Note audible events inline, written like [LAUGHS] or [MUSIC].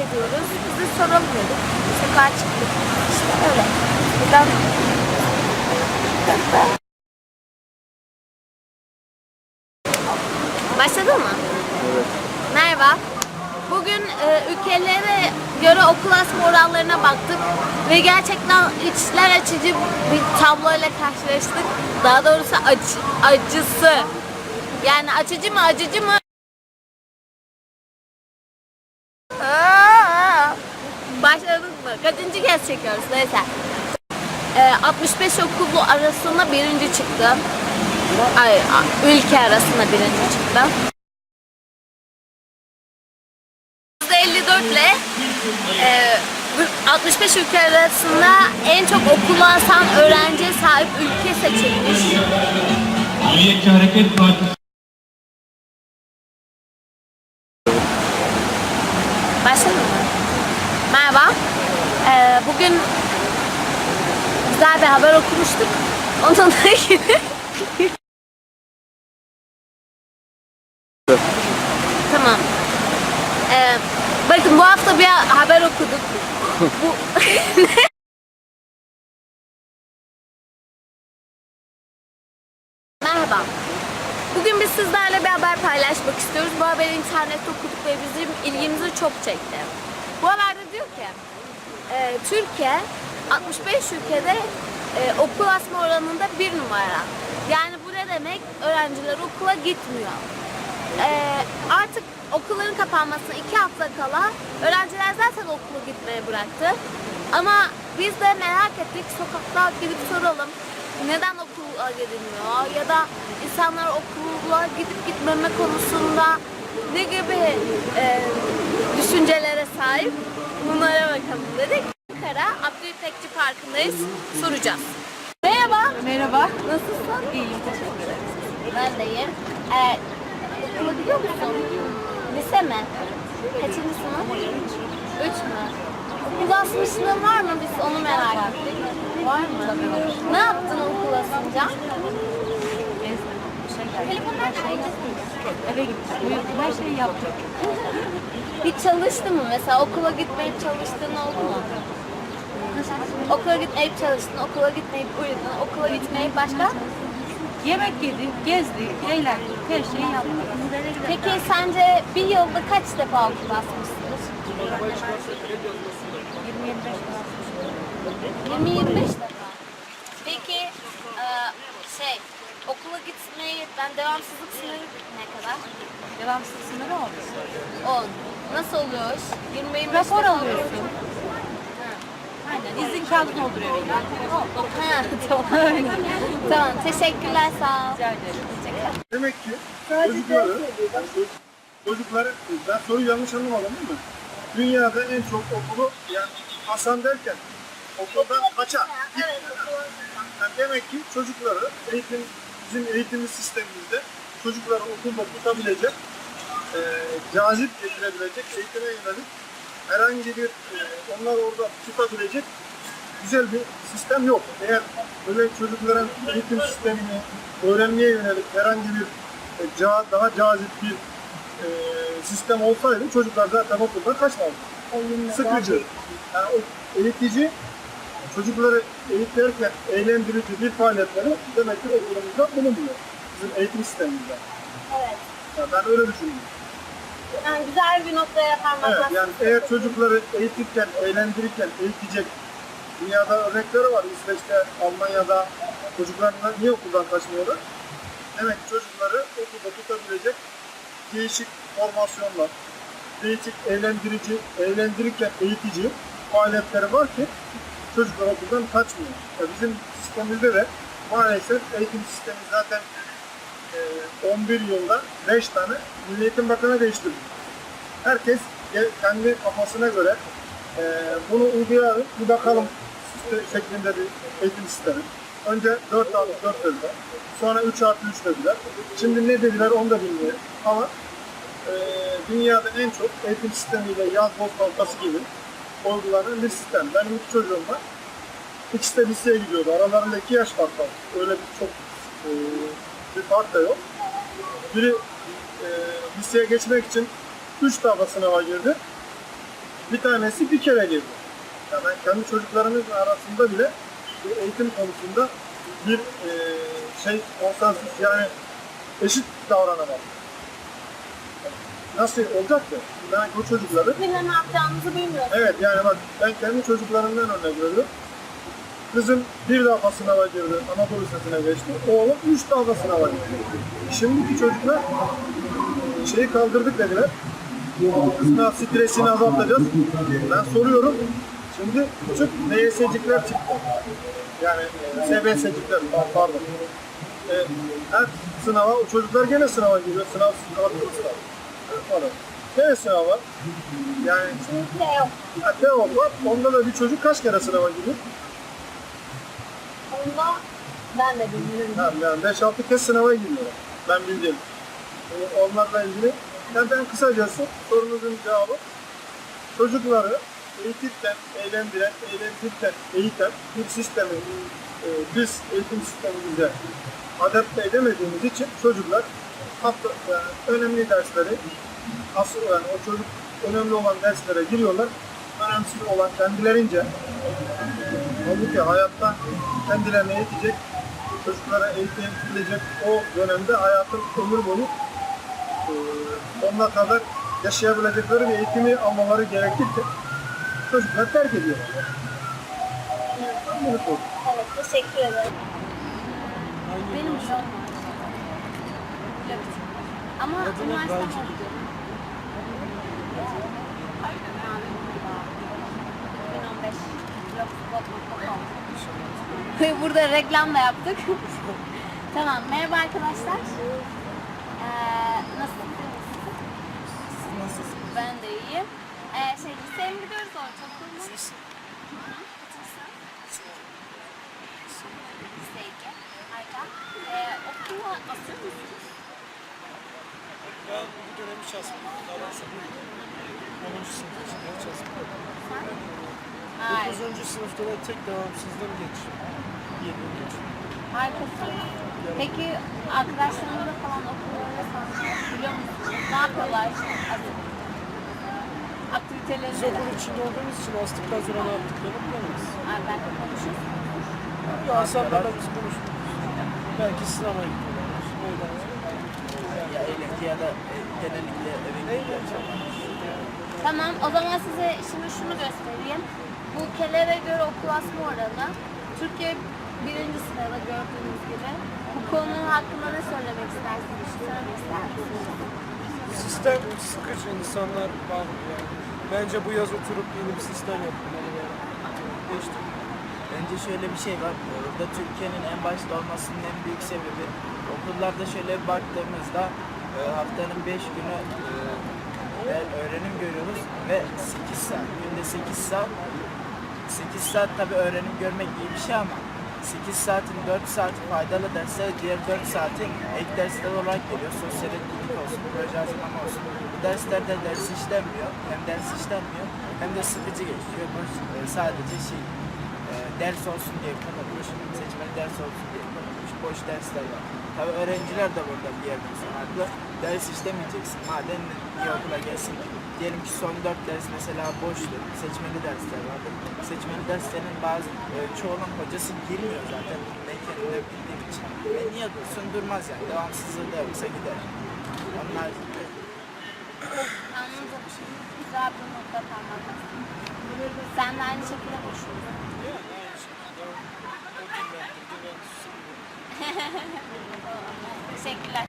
ediyoruz. Biz de soralım dedik. Sokağa çıktık. İşte öyle. Buradan Başladın mı? Evet. Merhaba. Bugün e, ülkelere göre okul asma oranlarına baktık ve gerçekten içler açıcı bir tabloyla karşılaştık. Daha doğrusu acı, acısı. Yani açıcı mı acıcı mı? Kaçıncı kez çekiyoruz? Neyse. E, 65 okulu arasında birinci çıktı. Ay, ülke arasında birinci çıktı. 54 ile e, 65 ülke arasında en çok okula asan öğrenciye sahip ülke seçilmiş. Milliyetçi Hareket Partisi Başladın mı? Merhaba. E, bugün güzel bir haber okumuştuk. [LAUGHS] İlgili. tamam. E, bakın bu hafta bir haber okuduk. bu [LAUGHS] Merhaba. Bugün biz sizlerle bir haber paylaşmak istiyoruz. Bu haberi internette okuduk ve bizim ilgimizi çok çekti. Bu haberde diyor ki, e, Türkiye 65 ülkede e, okul asma oranında bir numara. Yani bu ne demek? Öğrenciler okula gitmiyor. E, artık okulların kapanmasına iki hafta kala öğrenciler zaten okula gitmeye bıraktı. Ama biz de merak ettik, sokakta gidip soralım neden okula gidilmiyor ya da insanlar okula gidip gitmeme konusunda ne gibi e, düşüncelere sahip bunlara bakalım dedik. Ankara Abdülpekçi Parkı'ndayız. Soracağız. Merhaba. Merhaba. Nasılsın? İyiyim, teşekkür ederim. Ben de iyiyim. Ee, okula gidiyor musun? Lise mi? Kaçıncı sınıf? Üç mü? Okul asmışlığın var mı? Biz onu merak ettik. Var mı? Ne yaptın okul asınca? Bir şey Eve gittim. Uyudum. Her şeyi yaptım. [LAUGHS] Hiç çalıştın mı? Mesela okula gitmeyip çalıştığın oldu mu? Okula gitmeyip çalıştın, okula gitmeyip uyudun, okula gitmeyip başka? Yemek yedik, gezdik, eğlendik. Her şeyi yaptık. Peki sence bir yılda kaç defa okul asmışsınız? 20-25 20-25 defa. Peki e, şey, okula gitmeyi, ben devamsızlık sınırı ne kadar? Devamsız sınırı oldu. 10. Nasıl oluyor iş? 20-25 Rapor defa alıyorsun. Aynen. İzin kağıdı dolduruyor. Ha, tamam. tamam, teşekkürler, sağ ol. Rica ederim. Demek ki çocukları, yani çocukları, ben soruyu yanlış anlamadım değil mi? Dünyada en çok okulu, yani Hasan derken okuldan kaçan. Yani demek ki çocukları, eğitim, bizim eğitim sistemimizde çocukları okulda tutabilecek, e, cazip getirebilecek, eğitime yönelik herhangi bir, e, onlar orada tutabilecek güzel bir sistem yok. Eğer böyle çocukların eğitim sistemini öğrenmeye yönelik herhangi bir e, daha cazip bir e, sistem olsaydı çocuklar zaten okuldan kaçmazdı. Sıkıcı. Yani o eğitici çocukları eğitirken eğlendirici bir faaliyetleri demek ki okulumuzda bulunmuyor. Bizim eğitim sistemimizde. Evet. Yani ben öyle düşünüyorum. Yani güzel bir noktaya parmak Evet, yani eğer çocukları eğitirken, eğlendirirken eğitecek dünyada örnekleri var. İsveç'te, Almanya'da çocuklar niye okuldan kaçmıyorlar? Demek ki çocukları okulda tutabilecek değişik formasyonlar, değişik eğlendirici, eğlendirirken eğitici faaliyetleri var ki çocuklar okuldan kaçmıyor. Ya bizim sistemimizde de maalesef eğitim sistemi zaten 11 yılda 5 tane Milli Eğitim Bakanı değiştirdi herkes kendi kafasına göre e, bunu uygulayalım, bir bakalım şeklinde bir eğitim sistemi. Önce 4 artı 4 dediler. Sonra 3 artı 3 dediler. Şimdi ne dediler onu da bilmiyorum. Ama e, dünyada en çok eğitim sistemiyle yaz boz tahtası gibi uygulanan bir sistem. Benim iki çocuğum var. İkisi de liseye gidiyordu. Aralarında iki yaş fark var. Öyle bir çok e, bir fark da yok. Biri e, liseye geçmek için 3 defa sınava girdi. Bir tanesi bir kere girdi. Ya ben kendi çocuklarımızın arasında bile bu eğitim konusunda bir e, şey konsensus yani eşit davranamam. Nasıl olacak ki? Ben o çocukları Kiminle ne yapacağımızı bilmiyoruz. Evet yani bak ben kendi çocuklarımdan örnek veriyorum. Kızım bir defa sınava girdi, Anadolu Lisesi'ne geçti. Oğlum üç defa sınava girdi. Şimdiki çocuklar şeyi kaldırdık dediler. Sınav stresini azaltacağız. Ben soruyorum. Şimdi küçük NYS'cikler çıktı. Yani SBS'cikler pardon. E, her sınava, o çocuklar gene sınava giriyor. Sınav kalkıyor sınav. Pardon. Gene sınav var. Yani. Ha, Teok var. Onda da bir çocuk kaç kere sınava giriyor? Onda ben de bilmiyorum. Ha, yani 5-6 kez sınava giriyorlar. Ben bildiğim. Ee, Onlarla ilgili. Yani ben kısacası sorunuzun cevabı çocukları eğitirken, eğlendiren, eğlendirirken eğiten bir sistemi e, biz eğitim sistemimize adapte edemediğimiz için çocuklar hafta, yani önemli dersleri asıl yani o çocuk önemli olan derslere giriyorlar. Önemsiz olan kendilerince Halbuki hayatta kendilerine yetecek, çocuklara eğitim edilecek o dönemde hayatın ömür boyu e, sonuna kadar yaşayabilecekleri bir eğitimi almaları gerekirken çocuklar terk ediyorlar. Sordum. Evet, teşekkür ederim. Benim şu an Evet. Ama üniversitem oldu. Burada reklam da yaptık. [LAUGHS] tamam, merhaba arkadaşlar. Ee, nasılsınız? Nasılsınız? Ben de iyiyim. Ee, şey, liseye mi gidiyoruz ortaokul mu? Lise. Harika. Ee, okula asıl mısınız? Ben bu dönemi çalışmadım. Daha bu 10. sınıf için çalışmadım. Hayır. 9. sınıfta da tek devamsızlığım geçti. 7 yıl geçti. Harikasın. Peki arkadaşlarınızla falan okullarında falan biliyor musunuz? Ne yapıyorlar? Hadi. Biz Aktivitelerinde. okul içinde olduğumuz için astıktan sonra ne yaptıklarını bilemeyiz. Ay, ben de konuşuruz. Ya Hasan'larla biz konuştuk. Belki sinemaya gidiyorlar. Öyle. Ya eğlence ya da e, genellikle eve gidiyor. Tamam o zaman size şimdi şunu göstereyim. Bu kelere göre okul asma oranı. Türkiye birinci sırada gördüğünüz gibi. Bu konu hakkında ne söylemek istersiniz? Bir söylemek ister misiniz? Sistem sıkıcı insanlar var yani. Bence bu yaz oturup yeni bir sistem yapmalı. Değiştir. Bence şöyle bir şey var. Burada Türkiye'nin en başta olmasının en büyük sebebi okullarda şöyle bir baktığımızda e, haftanın 5 günü e, ve öğrenim görüyoruz ve 8 saat, günde 8 saat 8 saat tabi öğrenim görmek iyi bir şey ama 8 saatin 4 saati faydalı dersler, diğer 4 saati ek dersler olarak geliyor. Sosyal etkinlik olsun, proje hazırlama olsun. Bu derslerde ders işlenmiyor, hem ders işlenmiyor hem de sıkıcı geçiyor. Boş, e, sadece şey, e, ders olsun diye konulmuş, seçmeli ders olsun diye konulmuş, boş dersler var. Tabi öğrenciler de burada bir yerden sonra. Ders işlemeyeceksin, madem niye okula gelsin ki? Diyelim ki son 4 ders mesela boştu, seçmeli dersler vardı. Seçmeli derslerin bazı, e, çoğunun hocası girmiyor zaten ben kendimde bildiğim için. Ve niye dursun durmaz yani, devamsızlığı da yoksa gider. Onlar Anladım. Güzel bir nokta parmak bastın. Sen de aynı şekilde düşünüyorsun. Yani aynı şekilde o, o dinlendirdi ben sıkıldım. Teşekkürler.